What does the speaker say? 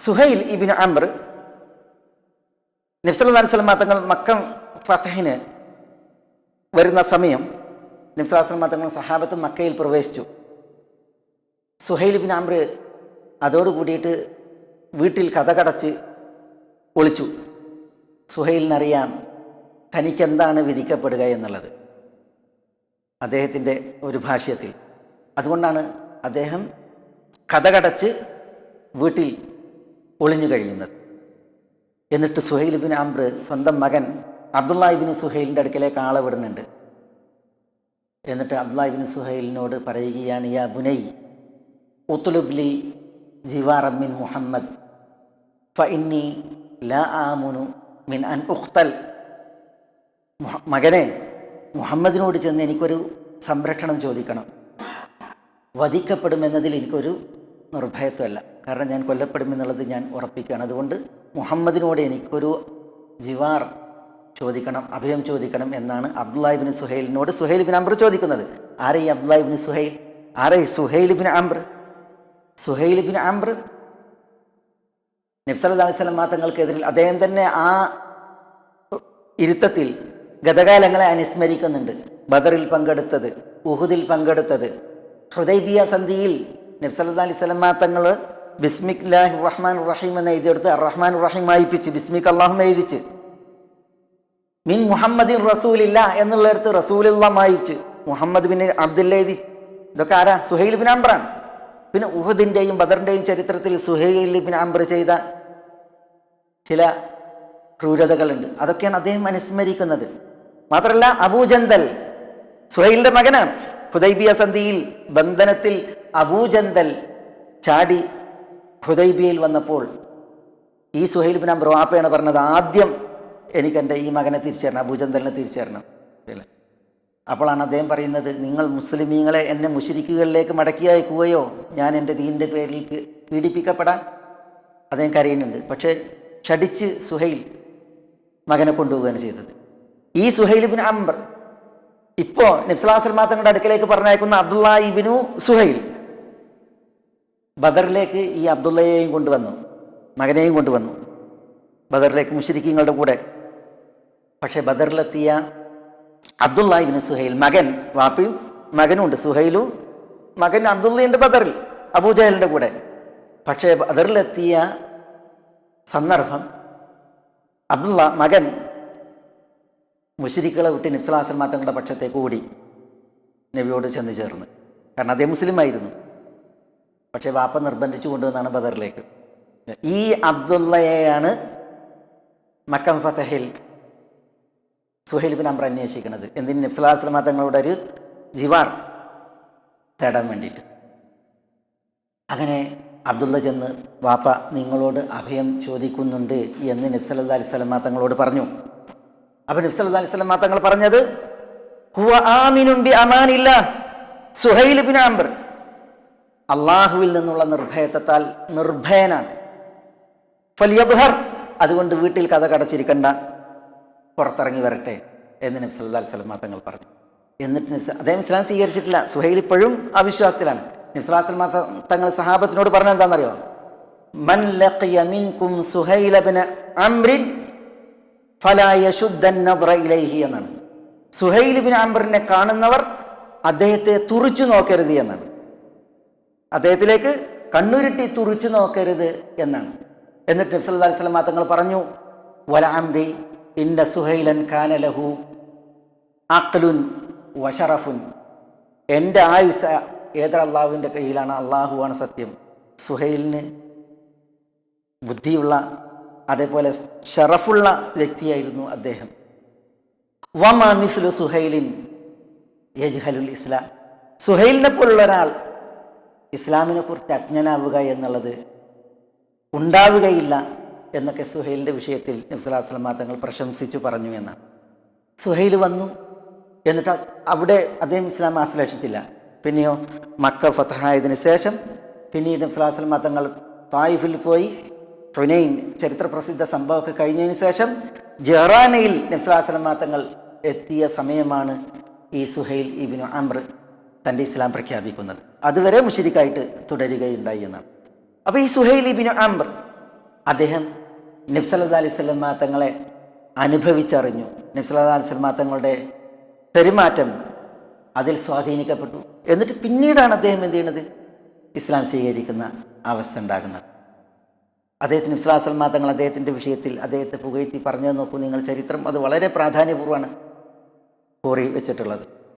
സുഹൈൽ ഇബിൻ അംർ നബ്സല്ലാ സ്വലമ തങ്ങൾ മക്ക ഫത്തഹിന് വരുന്ന സമയം നബ്സലാസ്ലമ തങ്ങൾ സഹാബത്ത് മക്കയിൽ പ്രവേശിച്ചു. സുഹൈൽ ബിൻ അംർ അതോട് കൂടിയിട്ട് വീട്ടിൽ കഥ കടച്ച് ഒളിച്ചു. സുഹൈലിനറിയാം തനിക്കെന്താണ് വിധിക്കപ്പെടുക എന്നുള്ളത്. അദ്ദേഹത്തിന്റെ ഒരു ഭാഷ്യത്തിൽ. അതുകൊണ്ടാണ് അദ്ദേഹം കഥ കടച്ച് വീട്ടിൽ ഒളിഞ്ഞു കഴിയുന്നത്. എന്നിട്ട് സുഹൈൽ ബിൻ അംബ്ര സ്വന്തം മകൻ അബ്ദുല്ലാഹിബിന് സുഹൈലിന്റെ അടുക്കലേക്ക് ആളെ വിടുന്നുണ്ട്. എന്നിട്ട് അബ്ദുല്ലാഹിബിൻ സുഹൈലിനോട് പറയുകയാണ് യാ ബുനൈ ഉത്തുലുബ്ലി ജിവാറമ്മിൻ മുഹമ്മദ് ഫ ഇന്നി ലാ ആമുനു മിൻ അൻ ഉഖ്തൽ. മകനെ മുഹമ്മദിനോട് ചെന്ന് എനിക്കൊരു സംരക്ഷണം ചോദിക്കണം. വധിക്കപ്പെടുമെന്നതിൽ എനിക്കൊരു നിർഭയത്വമല്ല. കാരണം ഞാൻ കൊല്ലപ്പെടുമെന്നുള്ളത് ഞാൻ ഉറപ്പിക്കുകയാണ്. അതുകൊണ്ട് മുഹമ്മദിനോട് എനിക്കൊരു ജിവാർ ചോദിക്കണം അഭയം ചോദിക്കണം എന്നാണ് അബ്ദുല്ലാഹിബിൻ സുഹൈലിനോട് സുഹൈൽ ബിൻ അംബർ ചോദിക്കുന്നത്. ആരെ ഈ അബ്ദുല്ലാഹിബിൻ സുഹൈൽ? ആരെ Suhail bin Amr? Suhail bin Amr നബ്സല്ലാ അലൈഹി സ്വലം തങ്ങൾക്കെതിരിൽ അദ്ദേഹം തന്നെ ആ ഇരുത്തത്തിൽ ഗതകാലങ്ങളെ അനുസ്മരിക്കുന്നുണ്ട്. ബദറിൽ പങ്കെടുത്തത് ഉഹുദിൽ പങ്കെടുത്തത്. ഹുദൈബിയ സന്ധിയിൽ നബ്സല്ലാ അലൈഹി സ്വലമ തങ്ങൾ ബിസ്മിക് ലാഹി റഹ്മാൻ റഹീം എന്ന് എഴുതിയെടുത്ത് റഹ്മാൻ റഹീം വായിപ്പിച്ച് ബിസ്മിക് അള്ളാഹും എഴുതിച്ച്. മിൻ മുഹമ്മദിൻ റസൂലില്ല എന്നുള്ളിടത്ത് റസൂലുള്ള വായിച്ച് മുഹമ്മദ് ബിൻ അബ്ദുല്ല എഴുതി. ഇതൊക്കെ ആരാ? സുഹൈൽ ബിൻ അംബറാണ് പിന്നെ ഉഹദിന്റെയും ബദറിന്റെയും ചരിത്രത്തിൽ സുഹൈൽ ബിൻ അംബർ ചെയ്ത ചില ക്രൂരതകളുണ്ട്. അതൊക്കെയാണ് അദ്ദേഹം അനുസ്മരിക്കുന്നത്. മാത്രമല്ല അബൂജന്തൽ സുഹൈലിന്റെ മകനാണ്. ഹുദൈബിയ സന്ധിയിൽ ബന്ധനത്തിൽ അബൂജന്തൽ ചാടി ഹുദൈബിയയിൽ വന്നപ്പോൾ ഈ സുഹൈൽ ബിൻ അംബർ വാപ്പയാണ് പറഞ്ഞത് ആദ്യം എനിക്ക് എന്റെ ഈ മകനെ തിരിച്ചേരണം അബൂജന്തലിനെ തിരിച്ചേരണം? അപ്പോഴാണ് അദ്ദേഹം പറയുന്നത് നിങ്ങൾ മുസ്ലിമീങ്ങളെ എന്നെ മുഷിരിക്കുകളിലേക്ക് മടക്കി അയക്കുകയോ ഞാൻ എന്റെ ദീന്റെ പേരിൽ പീഡിപ്പിക്കപ്പെടാൻ? അദ്ദേഹം കരയുന്നുണ്ട്. പക്ഷേ ഷടിച്ച് സുഹൈൽ മകനെ കൊണ്ടുപോവുകയാണ് ചെയ്തത്. ഈ സുഹൈൽ ബിൻ അംബർ ഇപ്പോൾ നബ്സലാസൽമാ തങ്ങളുടെ അടുക്കലേക്ക് പറഞ്ഞയക്കുന്ന അബ്ദുള്ള ഇബിനു സുഹൈൽ ബദറിലേക്ക് ഈ അബ്ദുള്ളയെയും കൊണ്ടുവന്നു മകനെയും കൊണ്ടുവന്നു. ബദറിലേക്ക് മുഷരിക്കിങ്ങളുടെ കൂടെ. പക്ഷേ ബദറിലെത്തിയ അബ്ദുള്ള ഇബിന് സുഹൈൽ മകൻ വാപ്പിയും മകനുണ്ട് സുഹൈലു മകൻ അബ്ദുള്ളയുണ്ട് ബദറിൽ അബൂജഹലിന്റെ കൂടെ. പക്ഷേ ബദറിലെത്തിയ സന്ദർഭം അബ്ദുള്ള മകൻ മുഷരിക്കളെ വിട്ട് നിഫ്സലാസൽ മാത്രങ്ങളുടെ പക്ഷത്തേക്ക് ഓടി നബിയോട് ചെന്ന് ചേർന്ന്. കാരണം അദ്ദേഹം മുസ്ലിമായിരുന്നു. പക്ഷേ വാപ്പ നിർബന്ധിച്ചു കൊണ്ടുവന്നാണ് ബദറിലേക്ക്. ഈ അബ്ദുള്ളയെയാണ് മക്കം ഫതഹിൽ സുഹൈൽ ബിൻ അമ്ര അന്വേഷിക്കുന്നത്. എന്തിന് നബ്സലാസ്ലമ തങ്ങളുടെ ഒരു ജിവാർ തേടാൻ വേണ്ടിയിട്ട്. അങ്ങനെ അബ്ദുള്ള ചെന്ന് വാപ്പ നിങ്ങളോട് അഭയം ചോദിക്കുന്നുണ്ട് എന്ന് നബ്സല്ലാ അലൈഹി സ്വലമ തങ്ങളോട് പറഞ്ഞു. അപ്പൊ നബ്സല്ലാ അലൈഹി സ്വലമ തങ്ങൾ പറഞ്ഞത് "ഹുവ ആമിനുൻ ബി അമാനില്ല സുഹൈൽ ബിൻ അംബർ അള്ളാഹുവിൽ നിന്നുള്ള നിർഭയത്വത്താൽ നിർഭയനാണ്. ഫലിയബ്ഹർ അതുകൊണ്ട് വീട്ടിൽ കഥ കടച്ചിരിക്കണ്ട. പുറത്തിറങ്ങി വരട്ടെ എന്ന് നബി അലൈഹി വസല്ലം തങ്ങൾ പറഞ്ഞു. എന്നിട്ട് നബ്സ് അദ്ദേഹം ഇസ്ലാം സ്വീകരിച്ചിട്ടില്ല. സുഹൈൽ ഇപ്പോഴും അവിശ്വാസത്തിലാണ്. നബി സല്ലല്ലാഹു അലൈഹി തങ്ങൾ സഹാബത്തിനോട് പറഞ്ഞ എന്താണെന്നറിയോ? മൻ ലഖിയ മിൻകും സുഹൈല ബിൻ അംറിൻ ഇലൈഹി എന്നാണ്. സുഹൈൽ ബിൻ അംറിനെ കാണുന്നവർ അദ്ദേഹത്തെ തുറിച്ചു നോക്കരുത് എന്നാണ്. അദ്ദേഹത്തിലേക്ക് കണ്ണുരുട്ടി തുറിച്ചു നോക്കരുത് എന്നാണ്. എന്നിട്ട് നബ്സ് സല്ലല്ലാഹു അലൈഹി വസല്ലം തങ്ങൾ പറഞ്ഞു വല അംരി ഇന്ന സുഹൈലൻ കാന ലഹു അഖ്ലുൻ വഷറഫുൻ എന്റെ ആയുസ ഏതൊരു അള്ളാഹുവിന്റെ കയ്യിലാണ്? അള്ളാഹുവാണ് സത്യം. സുഹൈലിന് ബുദ്ധിയുള്ള അതേപോലെ ഷറഫുള്ള വ്യക്തിയായിരുന്നു അദ്ദേഹം. വമാ മിസ്ലു സുഹൈലിൻ യജ്ഹലുൽ ഇസ്ലാം. സുഹൈലിനെ പോലുള്ള ഒരാൾ ഇസ്ലാമിനെ കുറിച്ച് അജ്ഞനാവുക എന്നുള്ളത് ഉണ്ടാവുകയില്ല എന്നൊക്കെ സുഹൈലിന്റെ വിഷയത്തിൽ നബ്സലാസ്ലമ തങ്ങൾ പ്രശംസിച്ചു പറഞ്ഞു എന്നാണ്. സുഹൈൽ വന്നു എന്നിട്ട് അവിടെ അദ്ദേഹം ഇസ്ലാം ആശ്ലേഷിച്ചില്ല. പിന്നെയോ മക്ക ഫതഹായതിന് ശേഷം പിന്നീട് നബ്സലാസ്ലമ തങ്ങൾ തായിഫിൽ പോയി. ഹുനൈൻ ചരിത്ര പ്രസിദ്ധ സംഭവമൊക്കെ കഴിഞ്ഞതിന് ശേഷം ജെറാനയിൽ നബ്സലാസ്ലമ തങ്ങൾ എത്തിയ സമയമാണ് ഈ സുഹൈൽ ഇബിനു അംർ തന്റെ ഇസ്ലാം പ്രഖ്യാപിക്കുന്നത്. അതുവരെ മുഷിരിക്കായിട്ട് തുടരുകയുണ്ടായി എന്നാണ്. അപ്പോൾ ഈ സുഹൈലി ബിൻ അംർ അദ്ദേഹം നബ്സല്ലാ അലൈഹി സ്വലമ തങ്ങളെ അനുഭവിച്ചറിഞ്ഞു. നബ്സല്ലാ അലൈഹി സ്വലമ തങ്ങളുടെ പെരുമാറ്റം അതിൽ സ്വാധീനിക്കപ്പെട്ടു. എന്നിട്ട് പിന്നീടാണ് അദ്ദേഹം എന്ത് ചെയ്യുന്നത് ഇസ്ലാം സ്വീകരിക്കുന്ന അവസ്ഥ ഉണ്ടാകുന്നത്. അദ്ദേഹത്തിന് ഇസ്ലാസ്ലമ തങ്ങൾ അദ്ദേഹത്തിന്റെ വിഷയത്തിൽ അദ്ദേഹത്തെ പുകഴ്ത്തി പറഞ്ഞു നോക്കൂ നിങ്ങൾ ചരിത്രം അത് വളരെ പ്രാധാന്യപൂർവമാണ് കോറി വെച്ചിട്ടുള്ളത്.